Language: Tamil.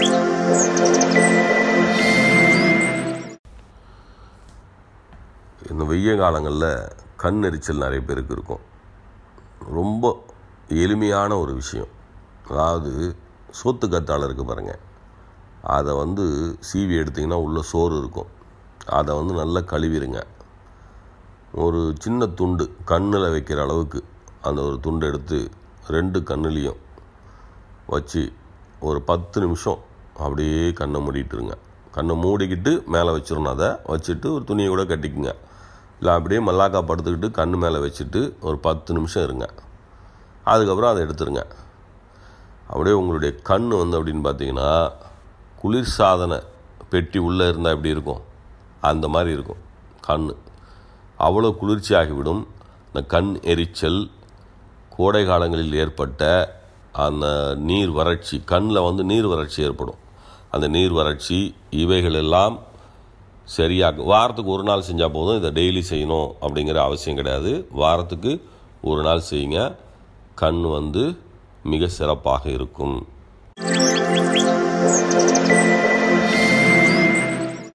இந்த வெய்ய காலங்களில் கண் எரிச்சல் நிறைய பேருக்கு இருக்கும். ரொம்ப எளிமையான ஒரு விஷயம். அதாவது சோத்து கத்தாழை இருக்குது பாருங்கள் அதை வந்து சீவி எடுத்திங்கன்னா உள்ளே சோறு இருக்கும். அதை வந்து நல்லா கழுவிடுங்க ஒரு சின்ன துண்டு கண்ணில் வைக்கிற அளவுக்கு அந்த ஒரு துண்டு எடுத்து ரெண்டு கண்ணுலேயும் வச்சு ஒரு பத்து நிமிஷம் அப்படியே கண்ணை மூடிட்டுருங்க. கண்ணை மூடிக்கிட்டு மேலே வச்சிடணும் அதை. வச்சுட்டு ஒரு துணியை கூட கட்டிக்குங்க. இல்லை அப்படியே மல்லாக்கா படுத்துக்கிட்டு கண் மேலே வச்சுட்டு ஒரு பத்து நிமிஷம் இருங்க. அதுக்கப்புறம் அதை எடுத்துருங்க. அப்படியே உங்களுடைய கண் வந்து அப்படின்னு பார்த்தீங்கன்னா குளிர்சாதன பெட்டி உள்ளே இருந்தால் எப்படி இருக்கும்? அந்த மாதிரி இருக்கும். கண் அவ்வளோ குளிர்ச்சி ஆகிவிடும் இந்த கண் எரிச்சல் கோடை காலங்களில் ஏற்பட்ட அந்த நீர் வறட்சி கண்ணில் வந்து நீர் வறட்சி ஏற்படும். அந்த நீர் வறட்சி இவைகள் எல்லாம் சரியாக வாரத்துக்கு ஒரு நாள் செஞ்சால் போதும் இதை டெய்லி செய்யணும் அப்படிங்கிற அவசியம் கிடையாது. வாரத்துக்கு ஒரு நாள் செய்யுங்க. கண் வந்து மிக சிறப்பாக இருக்கும்.